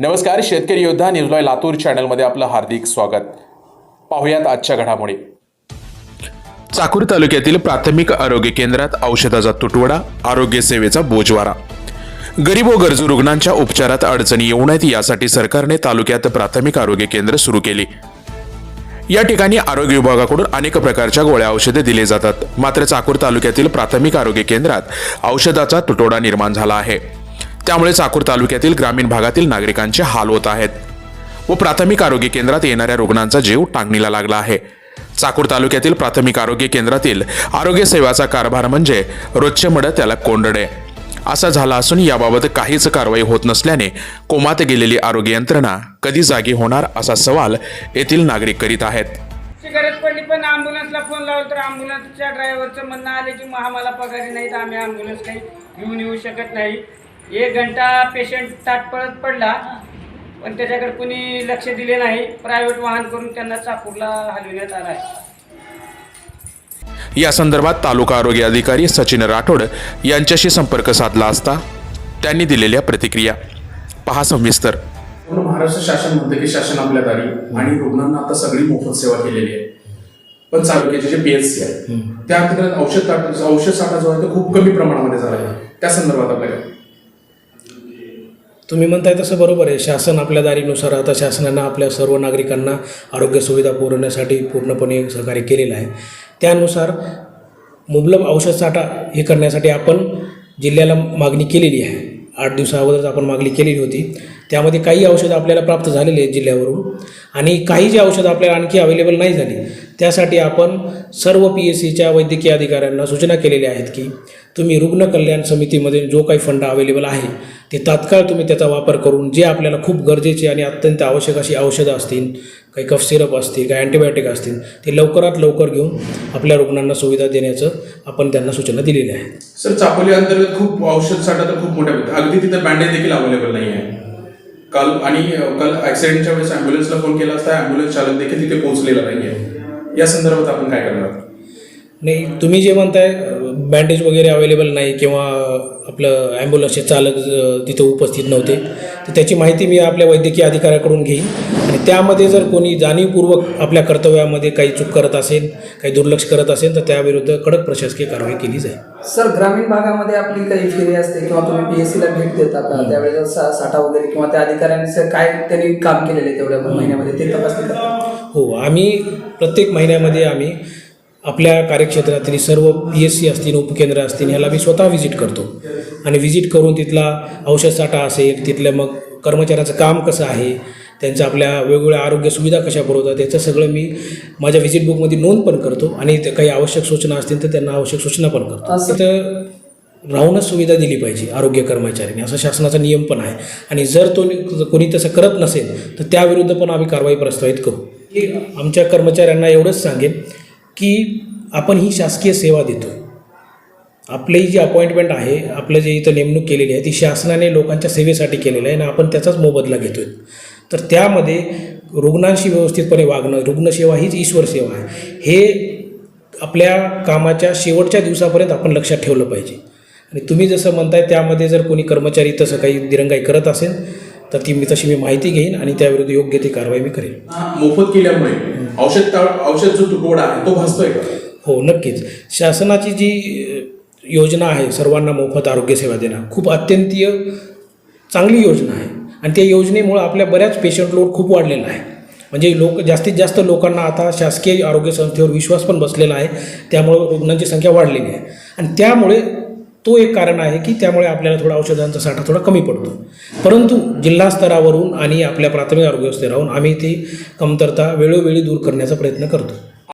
नमस्कार शेतकरी योद्धा न्यूजलॉय लातूर चॅनलमध्ये आपलं हार्दिक स्वागत. पाहुयात आजच्या घडामोडी. चाकूर तालुक्यातील प्राथमिक आरोग्य केंद्रात औषधाचा तुटवडा आरोग्य सेवेचा बोजवारा. गरीब व गरजू रुग्णांच्या उपचारात अडचणी येऊ नयेत यासाठी सरकारने तालुक्यात प्राथमिक आरोग्य केंद्र सुरू केली. या ठिकाणी आरोग्य विभागाकडून अनेक प्रकारच्या गोळ्या औषधे दिले जातात. मात्र चाकूर तालुक्यातील प्राथमिक आरोग्य केंद्रात औषधाचा तुटवडा निर्माण झाला आहे. त्यामुळे चाकूर तालुक्यातील ग्रामीण भागातील नागरिकांचे हाल होत आहेत व प्राथमिक आरोग्य केंद्रात येणाऱ्या रुग्णांचा जीव टांगणीला लागला आहे. चाकूर तालुक्यातील प्राथमिक आरोग्य केंद्रातील आरोग्य सेवाचा कारभार म्हणजे रोजचे मड त्याला कोंडडे असा झाला असून याबाबत काहीच कारवाई होत नसल्याने कोमात गेलेली आरोग्य यंत्रणा कधी जागी होणार असा सवाल येथील नागरिक करीत आहेत. गरज पडली पण ॲम्ब्युलन्सला फोन लावला तर ॲम्ब्युलन्सच्या ड्रायव्हरचं म्हणणं आलं की आम्हाला पगारी नाही तर आम्ही ॲम्ब्युलन्स काही घेऊन येऊ शकत नाही. एक घंटा पेशंट ताटपळत पडला पण त्याच्याकडे कुणी लक्ष दिले नाही. प्रायव्हेट वाहन करून त्यांना चाकूरला हलविण्यात आलं आहे. या संदर्भात तालुका आरोग्य अधिकारी सचिन राठोड यांच्याशी संपर्क साधला असता त्यांनी दिलेल्या प्रतिक्रिया. पहा सविस्तर. पूर्ण महाराष्ट्र शासन म्हणते की शासन आपल्या दारी आणि रुग्णांना आता सगळी मोफत सेवा केलेली आहे. पण तालुक्याचे जे पीएचसी आहे त्या अंतर्गत औषध साठा- औषध साठा जो आहे तो खूप कमी प्रमाणामध्ये झाला आहे. त्या संदर्भात आपल्याला तुम्ही म्हणताय तसं बरोबर आहे. शासन आपल्या दारीनुसार आता शासनानं आपल्या सर्व नागरिकांना आरोग्य सुविधा पुरवण्यासाठी पूर्णपणे सहकार्य केलेलं आहे. त्यानुसार मुबलक औषध साठा हे करण्यासाठी आपण जिल्ह्याला मागणी केलेली आहे. आठ दिवसा अगोदरच आपण मागणी केलेली होती. त्यामध्ये काही औषधं आपल्याला प्राप्त झालेली आहेत जिल्ह्यावरून आणि काही जी औषधं आपल्याला आणखी अवेलेबल नाही झाली त्यासाठी आपण सर्व पी एस सीच्या वैद्यकीय अधिकाऱ्यांना सूचना केलेल्या आहेत की तुम्ही रुग्ण कल्याण समितीमध्ये जो काही फंड अवेलेबल आहे ते तात्काळ तुम्ही त्याचा वापर करून जे आपल्याला खूप गरजेचे आणि अत्यंत आवश्यक अशी औषधं असतील काही कफ सिरप असतील काही अँटीबायोटिक असतील ते लवकरात लवकर घेऊन आपल्या रुग्णांना सुविधा देण्याचं आपण त्यांना सूचना दिलेल्या आहेत. सर चापोली अंतर्गत खूप औषध साठा तर खूप मोठ्या अगदी तिथे बँडेज देखील अवेलेबल नाही आहे. काल आणि काल ऍक्सिडेंटच्या वेळेस अँब्युलन्सला फोन केला असता अँब्युलन्स चालक देखील तिथे पोहोचलेला नाही आहे या संदर्भात आपण काय करणार? नाही तुम्ही जे म्हणताय बँडेज वगैरे अवेलेबल नाही किंवा आपलं ॲम्ब्युलन्सचे चालक तिथं उपस्थित नव्हते. तर त्याची माहिती मी आपल्या वैद्यकीय अधिकाऱ्याकडून घेईन. आणि त्यामध्ये जर कोणी जाणीवपूर्वक आपल्या कर्तव्यामध्ये काही चूक करत असेल काही दुर्लक्ष करत असेल तर त्याविरुद्ध कडक प्रशासकीय कारवाई केली जाईल. सर ग्रामीण भागामध्ये आपली काही फेरी असते किंवा तुम्ही पी एस सीला भेट देता का? त्यावेळेस सा- साठा वगैरे किंवा त्या अधिकाऱ्यांनी सर काय त्यांनी काम केलेलं आहे तेवढ्या महिन्यामध्ये ते तपासणी हो आम्ही प्रत्येक महिन्यामध्ये आम्ही आपल्या कार्यक्षेत्रातील सर्व पी एस सी असतील उपकेंद्र असतील ह्याला मी स्वतः व्हिजिट करतो. आणि व्हिजिट करून तिथला औषध साठा असेल तिथलं मग कर्मचाऱ्याचं काम कसं आहे त्यांच्या आपल्या वेगवेगळ्या आरोग्य सुविधा कशा पुरवतात त्याचं सगळं मी माझ्या व्हिजिट बुकमध्ये नोंद पण करतो. आणि ते काही आवश्यक सूचना असतील तर त्यांना आवश्यक सूचना पण करतो. तिथं राहूनच सुविधा दिली पाहिजे आरोग्य कर्मचाऱ्यांनी. असा शासनाचा नियम पण आहे. आणि जर तो कोणी तसं करत नसेल तर त्याविरुद्ध पण आम्ही कारवाई प्रस्तावित करू. आमच्या कर्मचाऱ्यांना एवढंच सांगेन. की आपण ही शासकीय सेवा देतो आपली जी अपॉइंटमेंट आहे आपलं जे इथं नेमणूक केलेली आहे ती शासनाने लोकांच्या सेवेसाठी केलेलं आहे आणि आपण त्याचाच मोबदला घेतो आहे तर त्यामध्ये रुग्णांशी व्यवस्थितपणे वागणं रुग्णसेवा हीच ईश्वर सेवा आहे. हे आपल्या कामाच्या शेवटच्या दिवसापर्यंत आपण लक्षात ठेवलं पाहिजे. आणि तुम्ही जसं म्हणताय त्यामध्ये जर कोणी कर्मचारी तसं काही दिरंगाई करत असेल तर ती मी तशी मी माहिती घेईन आणि त्याविरुद्ध योग्य ती कारवाई मी करेन. मोफत केल्यामुळे. औषध औषध जो तुटवडा आहे तो भासतोय का? हो नक्कीच. शासनाची जी योजना आहे सर्वांना मोफत आरोग्यसेवा देणं खूप अत्यंतीय चांगली योजना आहे. आणि त्या योजनेमुळं आपल्या बऱ्याच पेशंट लोड खूप वाढलेला आहे. म्हणजे लोक जास्तीत जास्त लोकांना आता शासकीय आरोग्य संस्थेवर विश्वास पण बसलेला आहे. त्यामुळं रुग्णांची संख्या वाढलेली आहे. आणि त्यामुळे तो एक कारण आहे की त्यामुळे आपल्याला थोडा औषधांचा साठा थोडा कमी पडतो. परंतु जिल्हा स्तरावरून आणि आपल्या प्राथमिक आरोग्य व्यवस्थेवरून आम्ही ती कमतरता वेळोवेळी दूर करण्याचा प्रयत्न करतो.